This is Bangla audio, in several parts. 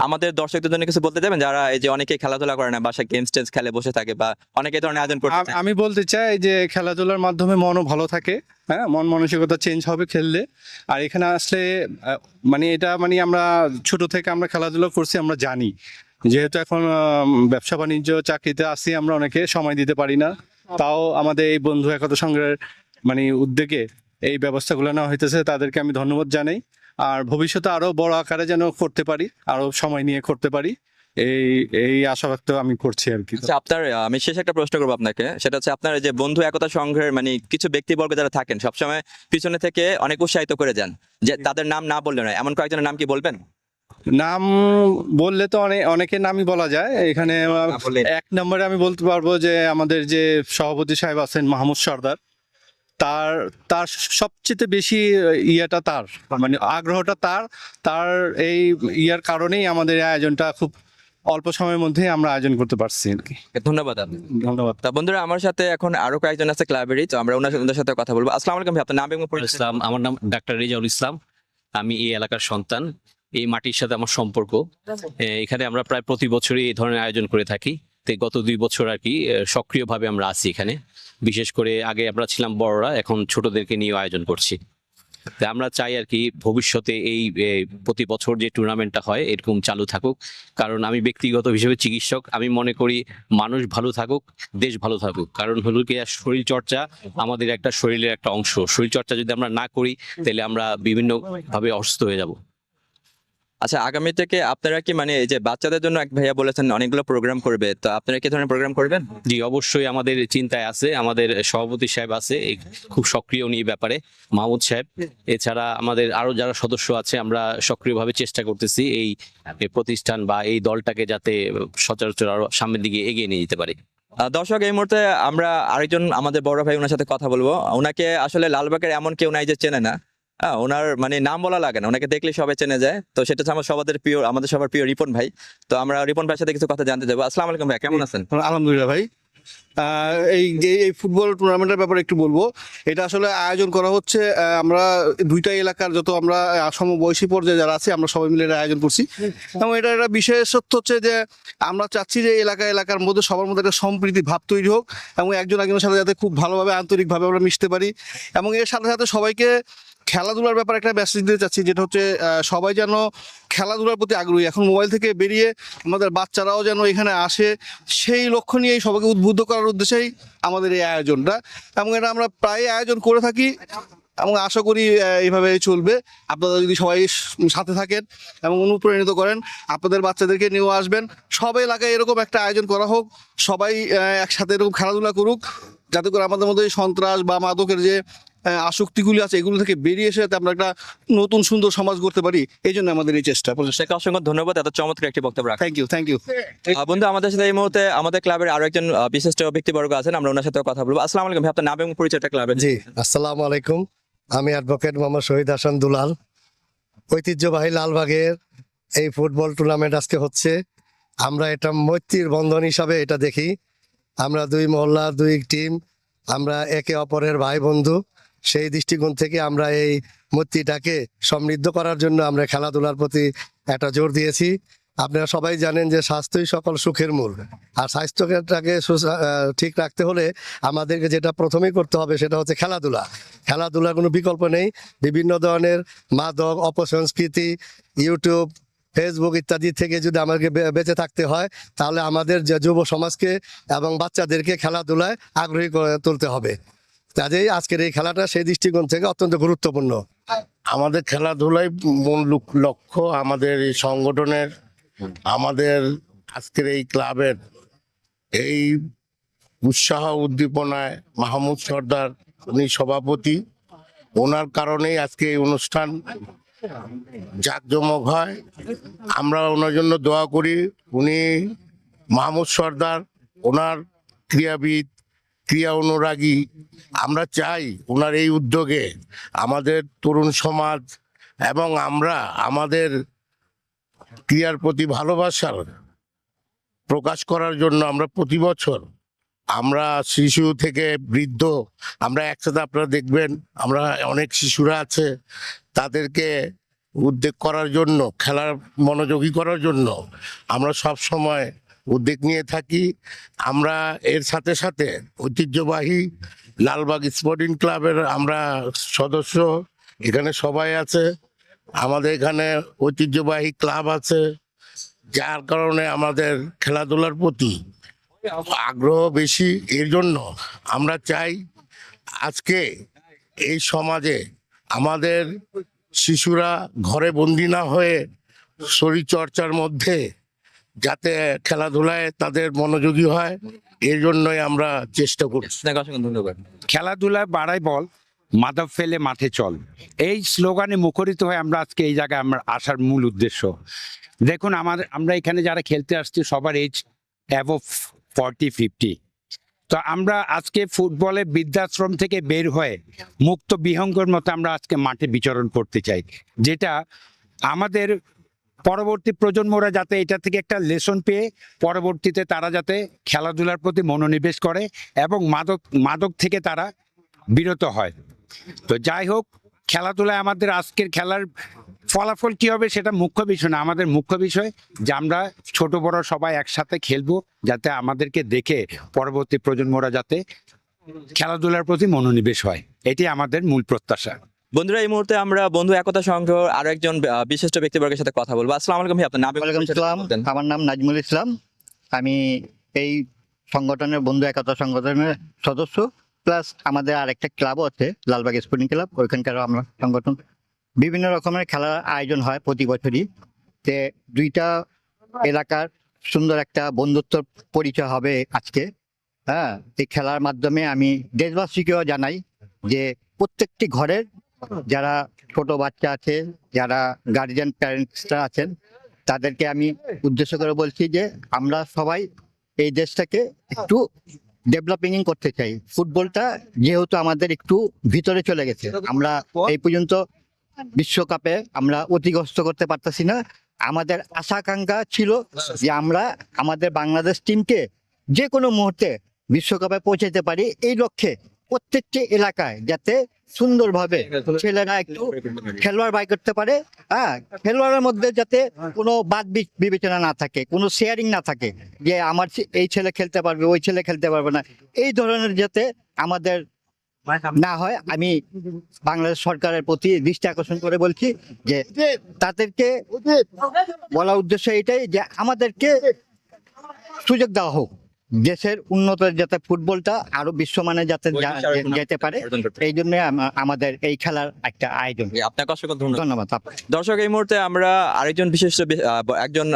আমাদের দর্শকদের জন্য কিছু বলতে যাবেন? যারা এই যে অনেকে খেলাধুলা করে না বাসায় গেমস টেন্স খেলে বসে থাকে বা অনেকে ধরনের আয়োজন করতে চায়। আমি বলতে চাই যে খেলাধুলার মাধ্যমে মনও ভালো থাকে হ্যাঁ? মন মানসিকতা চেঞ্জ হবে খেললে। আর এখানে আসলে আহ, মানে এটা মানে আমরা ছোট থেকে আমরা খেলাধুলা করছি আমরা জানি। যেহেতু এখন আম, ব্যবসা বাণিজ্য চাকরিতে আসি আমরা অনেকে সময় দিতে পারি না। তাও আমাদের এই বন্ধু একতা সংগ্রহের মানে উদ্যোগে এই ব্যবস্থাগুলো নেওয়া হইতেছে। তাদেরকে আমি ধন্যবাদ জানাই। আর ভবিষ্যতে আরও বড় আকারে যেন করতে পারি আরও সময় নিয়ে করতে পারি এই এই আশা ব্যক্ত আমি করছি আর কি। আচ্ছা আপনার আমি শেষ একটা প্রশ্ন করব আপনাকে সেটা হচ্ছে আপনার যে বন্ধু একতা সংঘের মানে কিছু ব্যক্তিবর্গ যারা থাকেন সবসময় পিছনে থেকে অনেক উৎসাহিত করে যান যে তাদের নাম না বললে নয় এমন কয়েকজনের নাম কি বলবেন? নাম বললে তো অনেক অনেকের নামই বলা যায় এখানে না এক নম্বরে আমি বলতে পারব যে আমাদের যে সভাপতি সাহেব আছেন মাহমুদ সর্দার তার তার সবচেয়ে বেশি ইয়েটা তার মানে আগ্রহটা তার তার এই ইয়ার কারণেই আমাদের আয়োজনটা খুব অল্প সময়ের মধ্যে আমরা আয়োজন করতে পারছি আর কি। ধন্যবাদ আপনি। ধন্যবাদ। তা বন্ধুরা আমার সাথে এখন আরও কয়েকজন আছে ক্লাবেরই তো আমরা ওনার সাথে কথা বলব। আসসালামু আলাইকুম ভাই, আপনার নাম এবং পরিচয় ইসলাম আমার নাম ডাক্তার রেজাউল ইসলাম। আমি এই এলাকার সন্তান এই মাটির সাথে আমার সম্পর্ক। এখানে আমরা প্রায় প্রতি বছরই এই ধরনের আয়োজন করে থাকি। তো গত দুই বছর আর কি সক্রিয়ভাবে আমরা আছি এখানে। বিশেষ করে আগে আমরা ছিলাম বড়রা, এখন ছোটদেরকে নিয়ে আয়োজন করছি। তো আমরা চাই আর কি ভবিষ্যতে এই প্রতি বছর যে টুর্নামেন্টটা হয়, এরকম চালু থাকুক। কারণ আমি ব্যক্তিগত হিসেবে চিকিৎসক, আমি মনে করি মানুষ ভালো থাকুক, দেশ ভালো থাকুক। কারণ হলো কি শরীর চর্চা আমাদের একটা শরীরের একটা অংশ। শরীর চর্চা যদি আমরা না করি, তাহলে আমরা বিভিন্নভাবে অসুস্থ হয়ে যাব। আচ্ছা আগামী থেকে আপনারা কি মানে এই যে বাচ্চাদের জন্য এক ভাইয়া বলেছেন অনেকগুলো প্রোগ্রাম করবে তো আপনারা কি ধরনের প্রোগ্রাম করবেন? জি অবশ্যই আমাদের চিন্তায় আছে আমাদের সভাপতি সাহেব আছে খুব সক্রিয় নিয়ে ব্যাপারে মাহমুদ সাহেব। এছাড়া আমাদের আরও যারা সদস্য আছে আমরা সক্রিয়ভাবে চেষ্টা করতেছি এই প্রতিষ্ঠান বা এই দলটাকে যাতে সচরাচর আরও সামনের দিকে এগিয়ে নিয়ে যেতে পারি। দর্শক এই মুহূর্তে আমরা আরেকজন আমাদের বড় ভাই ওনার সাথে কথা বলব। ওনাকে আসলে লালবাগের এমন কেউ নাই যে চেনে না। হ্যাঁ ওনার মানে নাম বলা লাগে না, ওনাকে দেখলে সবাই চেনে যায়। তো সেটা হচ্ছে আমার সবাদের প্রিয়, আমাদের সবার প্রিয় রিপন ভাই। তো আমরা রিপন ভাইয়ের সাথে কিছু কথা জানতে যাব। আসসালামু আলাইকুম ভাই, কেমন আছেন? আলহামদুলিল্লাহ ভাই। এই যে, এই ফুটবল টুর্নামেন্টের ব্যাপারে একটু বলব। এটা আসলে আয়োজন করা হচ্ছে আমরা দুইটা এলাকার যত আমরা সমবয়সী পর্যায়ে যারা আছে, আমরা সবাই মিলে এটা আয়োজন করছি। এবং এটা একটা বিশেষত্ব হচ্ছে যে, আমরা চাচ্ছি যে এলাকা, এলাকার মধ্যে সবার মধ্যে একটা সম্প্রীতি ভাব তৈরি হোক, এবং একজন একজনের সাথে যাতে খুব ভালোভাবে, আন্তরিকভাবে আমরা মিশতে পারি। এবং এর সাথে সাথে সবাইকে খেলাধুলার ব্যাপারে একটা মেসেজ দিতে চাচ্ছি, যেটা হচ্ছে সবাই যেন খেলাধুলার প্রতি আগ্রহী। এখন মোবাইল থেকে বেরিয়ে আমাদের বাচ্চারাও যেন এখানে আসে, সেই লক্ষ্য নিয়েই সবাইকে উদ্বুদ্ধ করার উদ্দেশ্যেই আমাদের এই আয়োজনটা। এবং এটা আমরা প্রায় আয়োজন করে থাকি এবং আশা করি এইভাবে চলবে। আপনারা যদি সবাই সাথে থাকেন এবং অনুপ্রাণিত করেন, আপনাদের বাচ্চাদেরকে নিয়েও আসবেন। সব এলাকায় এরকম একটা আয়োজন করা হোক। সবাই একসাথে এরকম খেলাধুলা করুক। যাতে করে আমাদের মধ্যে সন্ত্রাস বা মাদকের যে আসক্তিগুলি আছে এগুলো থেকে বেরিয়ে এসে যাতে আমরা একটা নতুন সুন্দর সমাজ করতে পারি এই জন্য আমাদের এই চেষ্টা। সেটা অসংখ্য ধন্যবাদ এত চমৎকার একটি বক্তব্য রাখেন থ্যাংক ইউ থ্যাংক ইউ বন্ধু আমাদের সাথে এই মুহূর্তে আমাদের ক্লাবের আরও একজন বিশিষ্ট ব্যক্তিবর্গ আছেন আমরা ওনার সাথে কথা বলব। আসসালাম আলাইকুম আপনার নাম এবং পরিচয়টা ক্লাবের। জি আসসালামু আলাইকুম। আমি অ্যাডভোকেট মোহাম্মদ শহীদ হাসান দুলাল। ঐতিহ্যবাহী লালবাগের এই ফুটবল টুর্নামেন্ট আজকে হচ্ছে। আমরা এটা মৈত্রীর বন্ধন হিসাবে এটা দেখি। আমরা দুই মহল্লার দুই টিম, আমরা একে অপরের ভাই বন্ধু সেই দৃষ্টিকোণ থেকে আমরা এই মূর্তিটাকে সমৃদ্ধ করার জন্য আমরা খেলাধুলার প্রতি একটা জোর দিয়েছি। আপনারা সবাই জানেন যে স্বাস্থ্যই সকল সুখের মূল। আর স্বাস্থ্যটাকে ঠিক রাখতে হলে আমাদেরকে যেটা প্রথমেই করতে হবে সেটা হচ্ছে খেলাধুলা। খেলাধুলার কোনো বিকল্প নেই। বিভিন্ন ধরনের মাদক, অপসংস্কৃতি, ইউটিউব ফেসবুক ইত্যাদি থেকে যদি আমাদেরকে বে- বেঁচে থাকতে হয়, তাহলে আমাদের যে যুব সমাজকে এবং বাচ্চাদেরকে খেলাধুলায় আগ্রহী করে তুলতে হবে। কাজেই আজকের এই খেলাটা সেই দৃষ্টিকোণ থেকে অত্যন্ত গুরুত্বপূর্ণ। আমাদের খেলাধুলাই মূল লক- লক্ষ্য আমাদের এই সংগঠনের, আমাদের আজকের এই ক্লাবের এই উৎসাহ উদ্দীপনায় মাহমুদ সর্দার, উনি সভাপতি। ওনার কারণেই আজকে এই অনুষ্ঠান জাঁকজমক হয়। আমরা ওনার জন্য দোয়া করি। উনি মাহমুদ সর্দার, ওনার ক্রীড়াবিদ ক্রিয়া অনুরাগী। আমরা চাই ওনার এই উদ্যোগে আমাদের তরুণ সমাজ এবং আমরা আমাদের ক্রিয়ার প্রতি ভালোবাসার প্রকাশ করার জন্য আমরা প্রতি বছর আমরা শিশু থেকে বৃদ্ধ, আমরা একসাথে আপনারা দেখবেন, আমরা অনেক শিশুরা আছে। তাদেরকে উদ্যোগ করার জন্য, খেলার মনোযোগী করার জন্য আমরা সব সময় উদ্যোগ নিয়ে থাকি। আমরা এর সাথে সাথে ঐতিহ্যবাহী লালবাগ স্পোর্টিং ক্লাবের আমরা সদস্য, এখানে সবাই আছে। আমাদের এখানে ঐতিহ্যবাহী ক্লাব আছে, যার কারণে আমাদের খেলাধুলার প্রতি আগ্রহ বেশি। এর জন্য আমরা চাই আজকে এই সমাজে আমাদের শিশুরা ঘরে বন্দি না হয়ে শরীর চর্চার মধ্যে যাতে খেলাধুলায় তাদের মনোযোগী হয় এর জন্যই আমরা চেষ্টা করছি। ধন্যবাদ। খেলাধুলায় বাড়াই বল মাদক ফেলে মাঠে চল। এই স্লোগানে মুখরিত হয়ে আমরা আজকে এই জায়গায় আমরা আসার মূল উদ্দেশ্য। দেখুন আমাদের আমরা এখানে যারা খেলতে আসছি সবার এজ অ্যাভ ফর্টি ফিফটি তো আমরা আজকে ফুটবলে বৃদ্ধাশ্রম থেকে বের হয়ে মুক্ত বিহঙ্গর মতো আমরা আজকে মাঠে বিচরণ করতে চাই, যেটা আমাদের পরবর্তী প্রজন্মরা যাতে এটা থেকে একটা লেসন পেয়ে পরবর্তীতে তারা যাতে খেলাধুলার প্রতি মনোনিবেশ করে এবং মাদক মাদক থেকে তারা বিরত হয়। তো যাই হোক খেলাধুলায় আমাদের আজকের খেলার ফলাফল কি হবে সেটা মুখ্য বিষয় না আমাদের মুখ্য বিষয় যে আমরা ছোট বড় সবাই একসাথে খেলব যাতে আমাদেরকে দেখে পরবর্তী প্রজন্মরা যাতে খেলাধুলার প্রতি মনোনিবেশ হয়। এটি আমাদের মূল প্রত্যাশা। বন্ধুরা এই মুহূর্তে আমরা বন্ধু একতা সংঘ আরও একজন বিশিষ্ট ব্যক্তিবর্গের সাথে কথা বলব। আসসালামু আলাইকুম ভাই আপনার নাম বলতেন। আমার নাম নাজমুল ইসলাম। আমি এই সংগঠনের বন্ধু একতা সংগঠনের সদস্য। প্লাস আমাদের আরেকটা ক্লাবও আছে, লালবাগ স্পোর্টিং ক্লাব ওইখানকারও আমরা সংগঠন। বিভিন্ন রকমের খেলার আয়োজন হয় প্রতি বছরই। তে দুইটা এলাকার সুন্দর একটা বন্ধুত্ব পরিচয় হবে আজকে। হ্যাঁ এই খেলার মাধ্যমে আমি দেশবাসীকেও জানাই যে প্রত্যেকটি ঘরের যারা ছোট বাচ্চা আছে, যারা গার্জিয়ান প্যারেন্টসরা আছেন, তাদেরকে আমি উদ্দেশ্য করে বলছি যে আমরা সবাই এই দেশটাকে একটু ডেভেলপিং করতে চাই। ফুটবলটা যেহেতু আমাদের একটু ভিতরে চলে গেছে। আমরা এই পর্যন্ত বিশ্বকাপে আমরা অতিগ্রস্ত করতে পারতেছি না। আমাদের আশাকাঙ্ক্ষা ছিল যে আমরা আমাদের বাংলাদেশ টিমকে যে কোনো মুহূর্তে বিশ্বকাপে পৌঁছাতে পারি। এই লক্ষ্যে প্রত্যেকটি এলাকায় যাতে সুন্দরভাবে ছেলেরা একটু খেলোয়াড় বাই করতে পারে হ্যাঁ খেলোয়াড়ের মধ্যে যাতে কোনো বাদ বিবেচনা না থাকে কোনো শেয়ারিং না থাকে যে আমার এই ছেলে খেলতে পারবে ওই ছেলে খেলতে পারবে না। এই ধরনের যাতে আমাদের না হয় আমি বাংলাদেশ সরকারের প্রতি দৃষ্টি আকর্ষণ করে বলছি যে তাদেরকে বলা উদ্দেশ্য এটাই যে আমাদেরকে সুযোগ দেওয়া হোক। দেশের উন্নত যাতে ফুটবলটা আরও বিশ্বমানে যাতে যেতে পারে এই জন্য আমাদের এই খেলার একটা আয়োজন। আপনাকে অসংখ্য ধন্যবাদ। দর্শক এই মুহূর্তে আমরা আরেকজন বিশিষ্ট বি- আহ, ব- একজন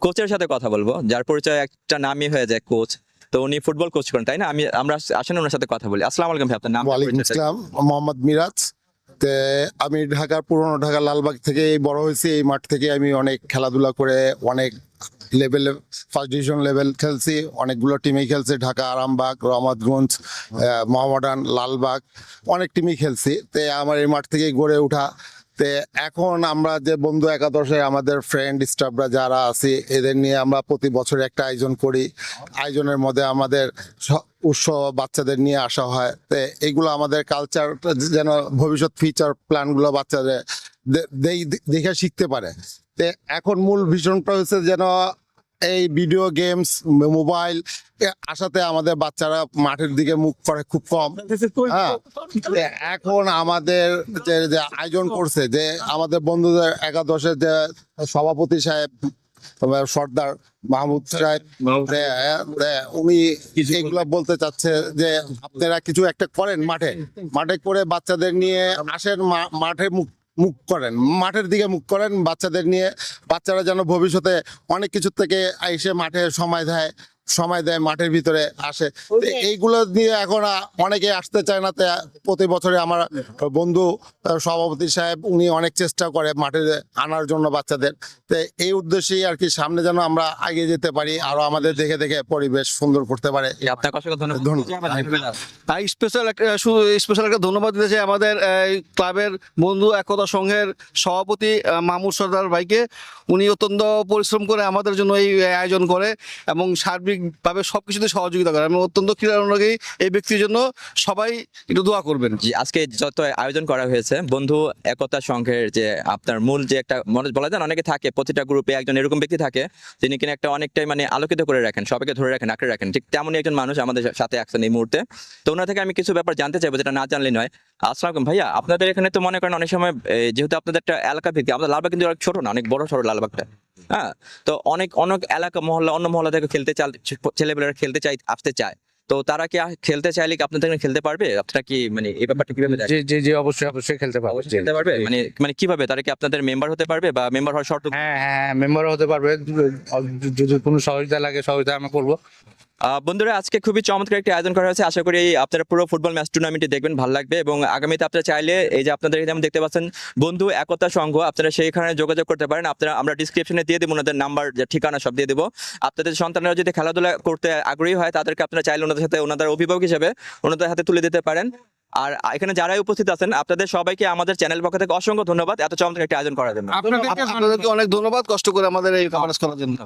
কোচের সাথে কথা বলব যার পরিচয় একটা নামই হয়ে যায় কোচ তো উনি ফুটবল কোচ করেন তাই না? আমি আমরা আসেন ওনার সাথে কথা বলি। আসসালামু আলাইকুম ভাই আপনার নাম ওয়ালাইকুম আসসালাম মোহাম্মদ মিরাজ। তে আমি ঢাকার পুরনো ঢাকা লালবাগ থেকে বড় হয়েছি এই মাঠ থেকে আমি অনেক খেলাধুলা করে অনেক লেভেলে ফার্স্ট ডিভিশন লেভেল খেলছি অনেকগুলো টিমে খেলছি ঢাকা আরামবাগ রহমতগঞ্জ মোহামেডান লালবাগ অনেক টিমই খেলছি। তে আমার এই মাঠ থেকেই গড়ে ওঠা। তে এখন আমরা যে বন্ধু একাদশে আমাদের ফ্রেন্ড স্টাফরা যারা আছি এদের নিয়ে আমরা প্রতি বছর একটা আয়োজন করি। আয়োজনের মধ্যে আমাদের উৎসব বাচ্চাদের নিয়ে আসা হয়। তো এইগুলো আমাদের কালচার যেন ভবিষ্যৎ ফিউচার প্ল্যানগুলো বাচ্চাদের দেই- দেখে শিখতে পারে। তো এখন মূল ভীষণটা হচ্ছে যেন এই ভিডিও গেমস মোবাইল আসাতে আমাদের বাচ্চারা মাঠের দিকে মুখ করে খুব কম। হ্যাঁ এখন আমাদের যে যে আয়োজন করছে যে আমাদের বন্ধুদের একাদশের যে সভাপতি সাহেব সর্দার মাহমুদ সাহেব উনি এগুলা বলতে চাচ্ছে যে আপনারা কিছু একটা করেন মাঠে। মাঠে করে বাচ্চাদের নিয়ে আসেন মাঠে মুখ মুখ করেন, মাঠের দিকে মুখ করেন, বাচ্চাদের নিয়ে, বাচ্চারা যেন ভবিষ্যতে অনেক কিছুর থেকে এসে মাঠে সময় দেয়। সময় দেয় মাঠের ভিতরে আসে। এইগুলো নিয়ে এখন অনেকে আসতে চায় না তো প্রতি বছরে আমার বন্ধু সভাপতি সাহেব উনি অনেক চেষ্টা করে মাঠে আনার জন্য বাচ্চাদের। তো এই উদ্দেশ্যেই আর কি সামনে যেন আমরা এগিয়ে যেতে পারি আরও আমাদের দেখে দেখে পরিবেশ সুন্দর করতে পারে। আপনাকে অসংখ্য ধন্যবাদ। ধন্যবাদ। স্পেশাল একটা স্পেশাল একটা ধন্যবাদ দিতে চাই আমাদের এই ক্লাবের বন্ধু একতা সংঘের সভাপতি মামুদ সর্দার ভাইকে। উনি অত্যন্ত পরিশ্রম করে আমাদের জন্য এই আয়োজন করে এবং সার্বিক ভাবে সবকিছুতে সহযোগিতা করে। আমি অত্যন্ত ক্রীড়া অনুরাগী এই ব্যক্তির জন্য সবাই একটু দোয়া করবেন। জি, আজকে যত আয়োজন করা হয়েছে, বন্ধু একতা সংঘের যে আপনার মূল যে একটা মনে, বলা যায় অনেকে থাকে, প্রতিটা গ্রুপে একজন এরকম ব্যক্তি থাকে তিনি কিনা একটা অনেকটাই মানে আলোকিত করে রাখেন, সবাইকে ধরে রাখেন, আঁকড়ে রাখেন। ঠিক তেমনই একজন মানুষ আমাদের সাথে আছেন এই মুহূর্তে। তো ওনার থেকে আমি কিছু ব্যাপার জানতে চাইব, যেটা না জানলে নয়। আসসালাম ভাইয়া, আপনাদের এখানে তো মনে করেন অনেক সময় যেহেতু আপনাদের একটা এলাকা ভিত্তিক, আমাদের লালবাগ কিন্তু ছোট না, অনেক বড় সড়ো লালবাগটা। হ্যাঁ তো অনেক অনেক এলাকা মহল্লা অন্য মহল্লা থেকে খেলতে চাল ছেলেপেলেরা খেলতে চাই আসতে চায়। তো তারা কি খেলতে চাইলে কি আপনাদের খেলতে পারবে? আপনারা কি মানে এই ব্যাপারটা কীভাবে যে জি জি জি অবশ্যই অবশ্যই খেলতে পারবে খেলতে পারবে? মানে মানে কীভাবে? তারা কি আপনাদের মেম্বার হতে পারবে বা মেম্বার হওয়ার শর্ত হ্যাঁ হ্যাঁ মেম্বার হতে পারবে। যদি কোনো সহযোগিতা লাগে সহযোগিতা আমরা করব। বন্ধুরা আজকে খুবই চমৎকার একটি আয়োজন করা হয়েছে। আশা করি আপনারা পুরো ফুটবল ম্যাচ টুর্নামেন্টটি দেখবেন ভালো লাগবে এবং আগামীতে আপনারা চাইলে এই যে আপনাদের যেমন দেখতে পাচ্ছেন বন্ধু একতা সংঘ আপনারা সেইখানে যোগাযোগ করতে পারেন। আপনারা আমরা ডিসক্রিপশনে দিয়ে দেবো ওনাদের নাম্বার যে ঠিকানা সব দিয়ে দেবো। আপনাদের সন্তানরা যদি খেলাধুলা করতে আগ্রহী হয় তাদেরকে আপনারা চাইলে ওনাদের সাথে ওনাদের অভিভাবক হিসেবে ওনাদের হাতে তুলে দিতে পারেন। আর এখানে যারাই উপস্থিত আছেন আপনাদের সবাইকে আমাদের চ্যানেল পক্ষ থেকে অসংখ্য ধন্যবাদ। এত চমৎকার একটি আয়োজন করার জন্য। আপনাদেরকে অনেক ধন্যবাদ কষ্ট করে আমাদের এই কভারেজ করার জন্য।